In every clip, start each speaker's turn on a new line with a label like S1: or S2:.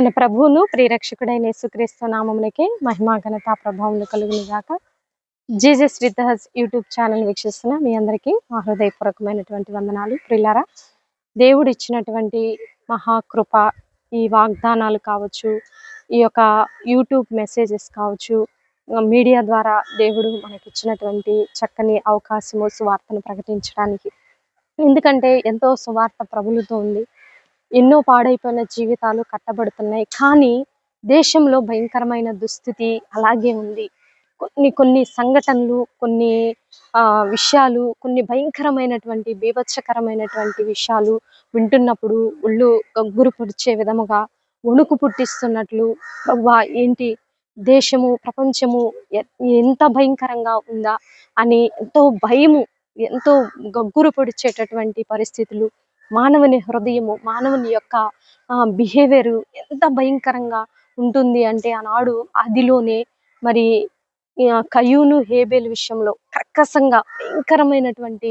S1: మన ప్రభువును ప్రియరక్షకుడైన యేసుక్రీస్తు నామమునకి మహిమా ఘనత ప్రభావములు కలుగును గాక Jesus with us YouTube channel వీక్షిస్తున్న మీ అందరికీ మా హృదయపూర్వకమైనటువంటి వందనాలు. ప్రియులారా దేవుడు ఇచ్చినటువంటి మహాకృప ఈ వాగ్దానాలు కావచ్చు ఈ యొక్క యూట్యూబ్ మెసేజెస్ కావచ్చు మీడియా ద్వారా దేవుడు మనకి ఇచ్చినటువంటి చక్కని అవకాశము సువార్తను ప్రకటించడానికి. ఎందుకంటే ఎంతో సువార్త ప్రభులతో ఉంది. ఎన్నో పాడైపోయిన జీవితాలు కట్టబడుతున్నాయి. కానీ దేశంలో భయంకరమైన దుస్థితి అలాగే ఉంది. కొన్ని కొన్ని సంఘటనలు కొన్ని విషయాలు కొన్ని భయంకరమైనటువంటి బీభత్సకరమైనటువంటి విషయాలు వింటున్నప్పుడు ఒళ్ళు గగ్గురు పొడిచే విధముగా వణుకు పుట్టిస్తున్నట్లు ప్రవ్వా ఏంటి? దేశము ప్రపంచము ఎంత భయంకరంగా ఉందా? అని ఎంతో భయము ఎంతో గగ్గురు పొడిచేటటువంటి పరిస్థితులు మానవుని హృదయము మానవుని యొక్క బిహేవియర్ ఎంత భయంకరంగా ఉంటుంది అంటే ఆనాడు అదిలోనే మరి కయూను హేబేల్ విషయంలో కర్కశంగా భయంకరమైనటువంటి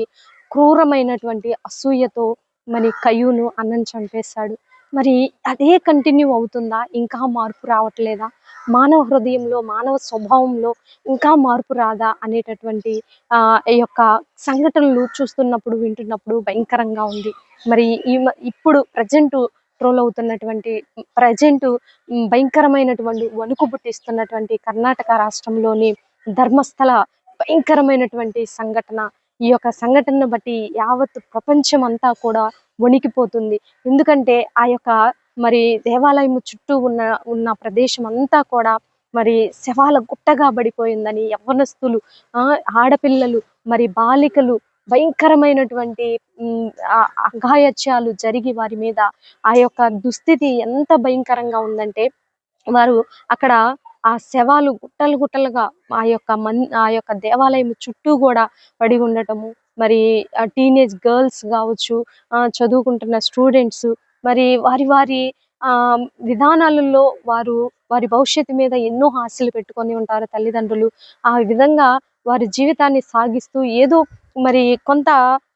S1: క్రూరమైనటువంటి అసూయతో మరి కయూను అన్నం చంపేశాడు. మరి అదే కంటిన్యూ అవుతుందా? ఇంకా మార్పు రావట్లేదా? మానవ హృదయంలో మానవ స్వభావంలో ఇంకా మార్పు రాదా? అనేటటువంటి ఆ ఈ యొక్క సంఘటనలు చూస్తున్నప్పుడు వింటున్నప్పుడు భయంకరంగా ఉంది. మరి ఈ మ- ఇప్పుడు ప్రజెంట్ ట్రోల్ అవుతున్నటువంటి ప్రజెంట్ భయంకరమైనటువంటి వణుకు పుట్టిస్తున్నటువంటి కర్ణాటక రాష్ట్రంలోని ధర్మస్థల భయంకరమైనటువంటి సంఘటన. ఈ యొక్క సంఘటనను బట్టి యావత్ ప్రపంచం అంతా కూడా వణికిపోతుంది. ఎందుకంటే ఆ యొక్క మరి దేవాలయం చుట్టూ ఉన్న ఉన్న ప్రదేశం అంతా కూడా మరి శవాల గుట్టగా పడిపోయిందని యవ్వనస్తులు ఆ, ఆడపిల్లలు మరి బాలికలు భయంకరమైనటువంటి అఘాయత్యాలు జరిగి వారి మీద ఆ యొక్క దుస్థితి ఎంత భయంకరంగా ఉందంటే వారు అక్కడ ఆ శవాలు గుట్టలు గుట్టలుగా ఆ యొక్క మన్ ఆ యొక్క దేవాలయం చుట్టూ కూడా పడి ఉండటము మరి టీనేజ్ గర్ల్స్ కావచ్చు చదువుకుంటున్న స్టూడెంట్స్ మరి వారి వారి ఆ విధానాలలో వారు వారి భవిష్యత్తు మీద ఎన్నో ఆశలు పెట్టుకొని ఉంటారు తల్లిదండ్రులు. ఆ విధంగా వారి జీవితాన్ని సాగిస్తూ ఏదో మరి కొంత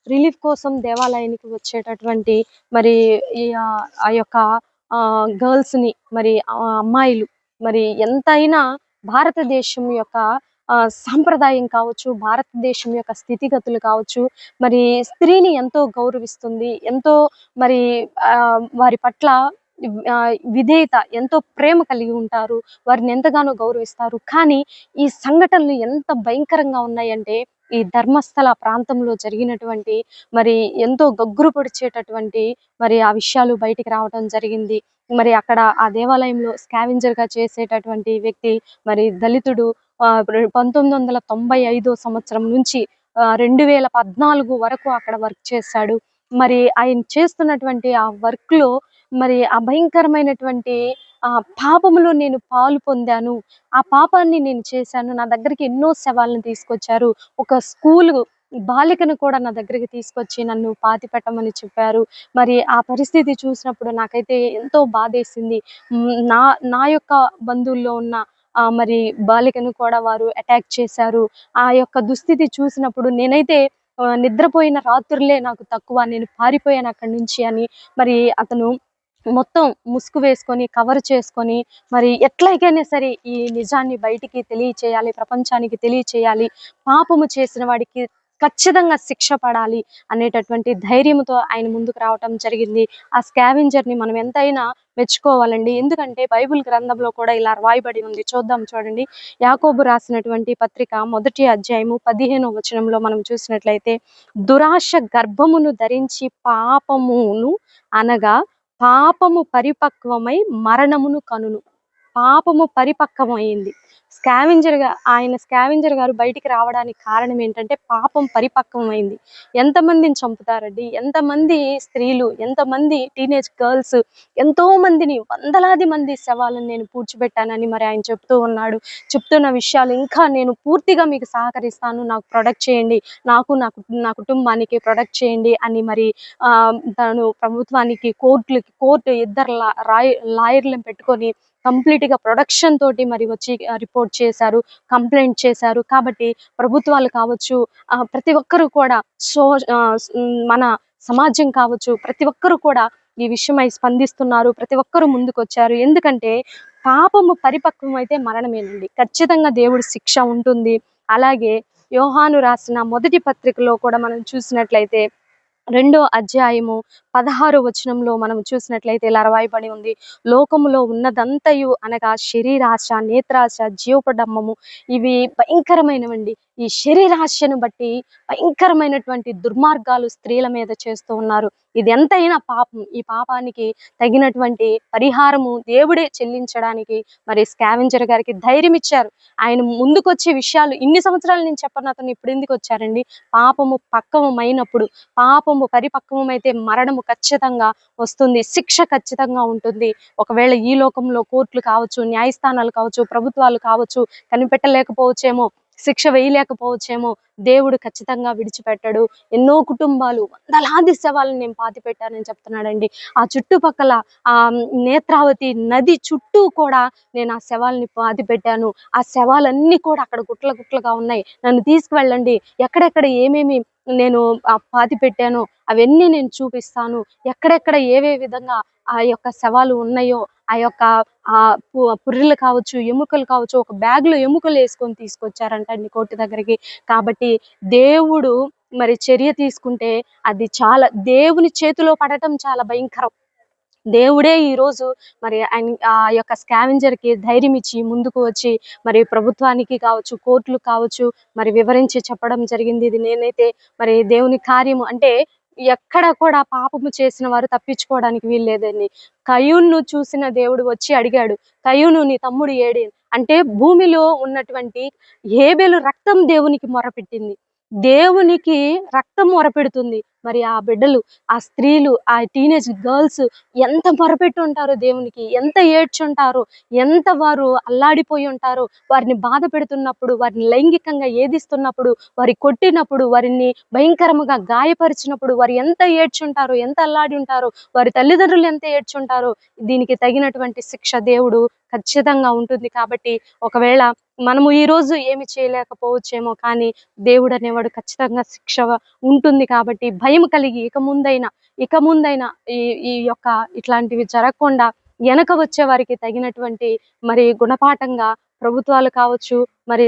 S1: రిలీఫ్ కోసం దేవాలయానికి వచ్చేటటువంటి మరి ఈ ఆ- యొక్క గర్ల్స్ని మరి అమ్మాయిలు మరి ఎంతైనా భారతదేశం యొక్క సాంప్రదాయం కావచ్చు భారతదేశం యొక్క స్థితిగతులు కావచ్చు మరి స్త్రీని ఎంతో గౌరవిస్తుంది ఎంతో మరి ఆ, వారి పట్ల విధేయత ఎంతో ప్రేమ కలిగి ఉంటారు వారిని ఎంతగానో గౌరవిస్తారు. కానీ ఈ సంఘటనలు ఎంత భయంకరంగా ఉన్నాయంటే ఈ ధర్మస్థల ప్రాంతంలో జరిగినటువంటి మరి ఎంతో గగ్గురు పొడిచేటటువంటి మరి ఆ విషయాలు బయటికి రావడం జరిగింది. మరి అక్కడ ఆ దేవాలయంలో స్కావెంజర్గా చేసేటటువంటి వ్యక్తి మరి దళితుడు పంతొమ్మిది వందల తొంభై ఐదో సంవత్సరం నుంచి రెండు వేల పద్నాలుగు వరకు అక్కడ వర్క్ చేశాడు. మరి ఆయన చేస్తున్నటువంటి ఆ వర్క్లో మరి ఆ భయంకరమైనటువంటి ఆ పాపములో నేను పాలు పొందాను. ఆ పాపాన్ని నేను చేశాను. నా దగ్గరికి ఎన్నో శవాలను తీసుకొచ్చారు. ఒక స్కూల్ బాలికను కూడా నా దగ్గరికి తీసుకొచ్చి నన్ను పాతి పెట్టమని చెప్పారు. మరి ఆ పరిస్థితి చూసినప్పుడు నాకైతే ఎంతో బాధేసింది. నా నా యొక్క బంధువుల్లో ఉన్న మరి బాలికను కూడా వారు అటాక్ చేశారు. ఆ యొక్క దుస్థితి చూసినప్పుడు నేనైతే నిద్రపోయిన రాత్రులే నాకు తక్కువ నేను పారిపోయాను అక్కడి నుంచి అని మరి అతను మొత్తం ముసుగు వేసుకొని కవర్ చేసుకొని మరి ఎట్లయికైనా సరే ఈ నిజాన్ని బయటికి తెలియచేయాలి ప్రపంచానికి తెలియచేయాలి. పాపము చేసిన వాడికి ఖచ్చితంగా శిక్ష పడాలి అనేటటువంటి ధైర్యంతో ఆయన ముందుకు రావటం జరిగింది. ఆ స్కావెంజర్ని మనం ఎంతైనా మెచ్చుకోవాలండి. ఎందుకంటే బైబిల్ గ్రంథంలో కూడా ఇలా రాయబడి ఉంది. చూద్దాం చూడండి. యాకోబు రాసినటువంటి పత్రిక మొదటి అధ్యాయము పదిహేను వచనంలో మనం చూసినట్లయితే దురాశ గర్భమును ధరించి పాపమును అనగా పాపము పరిపక్వమై మరణమును కనును. పాపము పరిపక్వమైంది. స్కావెంజర్ ఆయన స్కావెంజర్ గారు బయటికి రావడానికి కారణం ఏంటంటే పాపం పరిపక్వమైంది. ఎంతమందిని చంపుతారండి? ఎంతమంది స్త్రీలు ఎంతమంది టీనేజ్ గర్ల్స్ ఎంతో మందిని వందలాది మంది శవాలను నేను పూడ్చిపెట్టానని మరి ఆయన చెప్తూ ఉన్నాడు. చెప్తున్న విషయాలు ఇంకా నేను పూర్తిగా మీకు సహకరిస్తాను. నాకు ప్రొడక్ట్ చేయండి. నాకు నా నా కుటుంబానికి ప్రొడక్ట్ చేయండి అని మరి తను ప్రభుత్వానికి కోర్టులకి కోర్టు ఇద్దరు లా- లాయర్లను పెట్టుకొని కంప్లీట్గా ప్రొడక్షన్ తోటి మరి వచ్చి రిపోర్ట్ చేశారు కంప్లైంట్ చేశారు. కాబట్టి ప్రభుత్వాలు కావచ్చు ప్రతి ఒక్కరు కూడా సో మన సమాజం కావచ్చు ప్రతి ఒక్కరు కూడా ఈ విషయమై స్పందిస్తున్నారు. ప్రతి ఒక్కరూ ముందుకొచ్చారు. ఎందుకంటే పాపము పరిపక్వం అయితే మరణమేనండి. ఖచ్చితంగా దేవుడి శిక్ష ఉంటుంది. అలాగే యోహాను రాసిన మొదటి పత్రికలో కూడా మనం చూసినట్లయితే రెండో అధ్యాయము పదహారో వచనంలో మనం చూసినట్లయితే ఇలా రాయబడి ఉంది. లోకములో ఉన్నదంతయు అనగా శరీరాశ నేత్రాశ జీవపడమ్మము ఇవి భయంకరమైనవండి. ఈ శరీరాశను బట్టి భయంకరమైనటువంటి దుర్మార్గాలు స్త్రీల మీద చేస్తూ ఉన్నారు. ఇది ఎంతైనా పాపం. ఈ పాపానికి తగినటువంటి పరిహారము దేవుడే చెల్లించడానికి మరి స్కావెంజర్ గారికి ధైర్యం ఇచ్చారు. ఆయన ముందుకొచ్చే విషయాలు ఇన్ని సంవత్సరాలు నేను చెప్పను అతను ఇప్పుడు ఎందుకు వచ్చారండి? పాపము పక్వమైనప్పుడు పాపము పరిపక్వమైతే మరణము ఖచ్చితంగా వస్తుంది. శిక్ష ఖచ్చితంగా ఉంటుంది. ఒకవేళ ఈ లోకంలో కోర్టులు కావచ్చు న్యాయస్థానాలు కావచ్చు ప్రభుత్వాలు కావచ్చు కనిపెట్టలేకపోవచ్చేమో శిక్ష వేయలేకపోవచ్చేమో దేవుడు ఖచ్చితంగా విడిచిపెట్టాడు. ఎన్నో కుటుంబాలు వందలాది శవాలను నేను పాతి పెట్టానని చెప్తున్నాడండి. ఆ చుట్టుపక్కల ఆ నేత్రావతి నది చుట్టూ కూడా నేను ఆ శవాల్ని పాతి పెట్టాను ఆ శవాలన్నీ కూడా అక్కడ గుట్ల గుట్లగా ఉన్నాయి. నన్ను తీసుకువెళ్ళండి. ఎక్కడెక్కడ ఏమేమి నేను పాతి పెట్టాను. అవన్నీ నేను చూపిస్తాను. ఎక్కడెక్కడ ఏవే విధంగా ఆ యొక్క శవాలు ఉన్నాయో ఆ యొక్క ఆ పు- పుర్రెలు కావచ్చు ఎముకలు కావచ్చు ఒక బ్యాగ్లో ఎముకలు వేసుకొని తీసుకొచ్చారంట అండి కోర్టు దగ్గరికి. కాబట్టి దేవుడు మరి చర్య తీసుకుంటే అది చాలా దేవుని చేతిలో పడటం చాలా భయంకరం. దేవుడే ఈ రోజు మరి ఆయన ఆ యొక్క స్కావెంజర్కి ధైర్యం ఇచ్చి ముందుకు వచ్చి మరి ప్రభుత్వానికి కావచ్చు కోర్టులు కావచ్చు మరి వివరించి చెప్పడం జరిగింది. ఇది నేనైతే మరి దేవుని కార్యము అంటే ఎక్కడ కూడా పాపము చేసిన వారు తప్పించుకోవడానికి వీల్లేదని కయూన్ను చూసిన దేవుడు వచ్చి అడిగాడు కయూను నీ తమ్ముడు ఏడి? అంటే భూమిలో ఉన్నటువంటి హేబెలు రక్తం దేవునికి మొరపెట్టింది. దేవునికి రక్తం మొరపెడుతుంది. మరి ఆ బిడ్డలు ఆ స్త్రీలు ఆ టీనేజ్ గర్ల్స్ ఎంత మొరపెట్టి ఉంటారో దేవునికి ఎంత ఏడ్చుంటారో ఎంత వారు అల్లాడిపోయి ఉంటారో వారిని బాధ పెడుతున్నప్పుడు వారిని లైంగికంగా ఏదిస్తున్నప్పుడు వారి కొట్టినప్పుడు వారిని భయంకరముగా గాయపరిచినప్పుడు వారు ఎంత ఏడ్చుంటారో ఎంత అల్లాడి ఉంటారో వారి తల్లిదండ్రులు ఎంత ఏడ్చుంటారో దీనికి తగినటువంటి శిక్ష దేవుడు ఖచ్చితంగా ఉంటుంది కాబట్టి ఒకవేళ మనము ఈ రోజు ఏమి చేయలేకపోవచ్చేమో కానీ దేవుడు అనేవాడు ఖచ్చితంగా శిక్ష ఉంటుంది కాబట్టి భయం కలిగి ఇక ముందైనా ఇక ముందైనా ఈ ఈ యొక్క ఇట్లాంటివి జరగకుండా వెనక వచ్చే వారికి తగినటువంటి మరి గుణపాఠంగా ప్రభుత్వాలు కావచ్చు మరి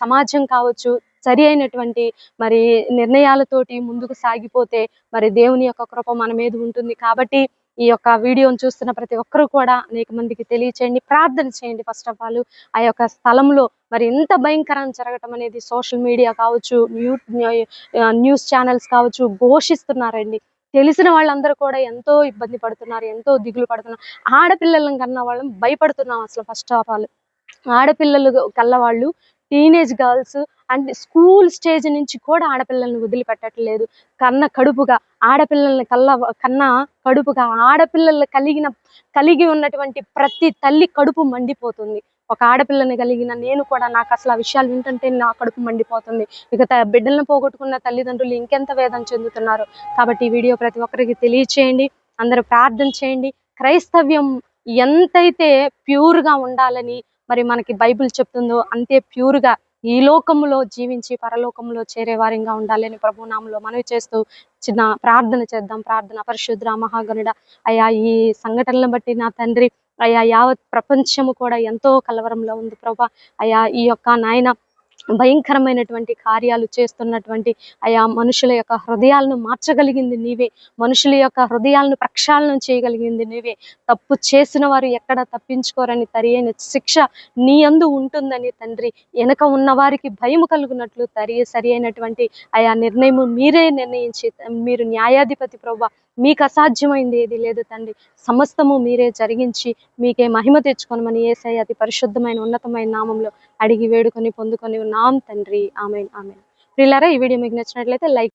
S1: సమాజం కావచ్చు సరి అయినటువంటి మరి నిర్ణయాలతోటి ముందుకు సాగిపోతే మరి దేవుని యొక్క కృప మన మీద ఉంటుంది కాబట్టి ఈ యొక్క వీడియోను చూస్తున్న ప్రతి ఒక్కరూ కూడా అనేక మందికి తెలియచేయండి. ప్రార్థన చేయండి ఫస్ట్ ఆఫ్ ఆల్ ఆ యొక్క స్థలంలో మరి ఎంత భయంకరం జరగటం అనేది సోషల్ మీడియా కావచ్చు న్యూస్ ఛానల్స్ కావచ్చు ఘోషిస్తున్నారండి. తెలిసిన వాళ్ళందరూ కూడా ఎంతో ఇబ్బంది పడుతున్నారు ఎంతో దిగులు పడుతున్నారు. ఆడపిల్లలను కన్నా వాళ్ళని భయపడుతున్నాం అసలు ఫస్ట్ ఆఫ్ ఆల్ ఆడపిల్లలు కల్లవాళ్ళు teenage girls and school stage నుంచి కూడా ఆడపిల్లల్ని వదిలిపెట్టట్లేదు. కన్న కడుపుగా ఆడపిల్లల్ని కల్ల కన్న కడుపుగా ఆడపిల్లలు కలిగిన కలిగి ఉన్నటువంటి ప్రతి తల్లి కడుపు మండిపోతుంది. ఒక ఆడపిల్లని కలిగిన నేను కూడా నాకు అసలు ఆ విషయాలు వింటుంటే నా కడుపు మండిపోతుంది. ఇక బిడ్డలను పోగొట్టుకున్న తల్లిదండ్రులు ఇంకెంత వేదన చెందుతున్నారు. కాబట్టి ఈ వీడియో ప్రతి ఒక్కరికి తెలియచేయండి. అందరూ ప్రార్థన చేయండి. క్రైస్తవ్యం ఎంతైతే ప్యూర్గా ఉండాలని మరి మనకి బైబిల్ చెప్తుందో అంతే ప్యూర్గా ఈ లోకములో జీవించి పరలోకంలో చేరే వారిగా ఉండాలని ప్రభునామంలో మనవి చేస్తూ చిన్న ప్రార్థన చేద్దాం. ప్రార్థన పరిశుద్ర మహాగణుడ. అయ్యా ఈ సంఘటనలను బట్టి నా తండ్రి అయ్యా యావత్ ప్రపంచము కూడా ఎంతో కలవరంలో ఉంది ప్రభా. అయ్యా ఈ యొక్క నాయన భయంకరమైనటువంటి కార్యాలు చేస్తున్నటువంటి ఆయా మనుషుల యొక్క హృదయాలను మార్చగలిగింది నీవే. మనుషుల యొక్క హృదయాలను ప్రక్షాళన చేయగలిగింది నీవే. తప్పు చేసిన వారు ఎక్కడ తప్పించుకోరని తరియైన శిక్ష నీ అందు ఉంటుందని తండ్రి. వెనక ఉన్న వారికి భయం కలుగునట్లు తరి సరి అయినటువంటి ఆయా నిర్ణయం మీరే నిర్ణయించి మీరు న్యాయాధిపతి ప్రభు మీకు అసాధ్యమైంది ఏది లేదు తండ్రి. సమస్తము మీరే జరిగించి మీకే మహిమ తెచ్చుకొనమని ఏసై అతి పరిశుద్ధమైన ఉన్నతమైన నామంలో అడిగి వేడుకొని పొందుకొని ఉన్నాం తండ్రి. ఆమె ఆమె ప్రియులారా ఈ వీడియో మీకు నచ్చినట్లయితే లైక్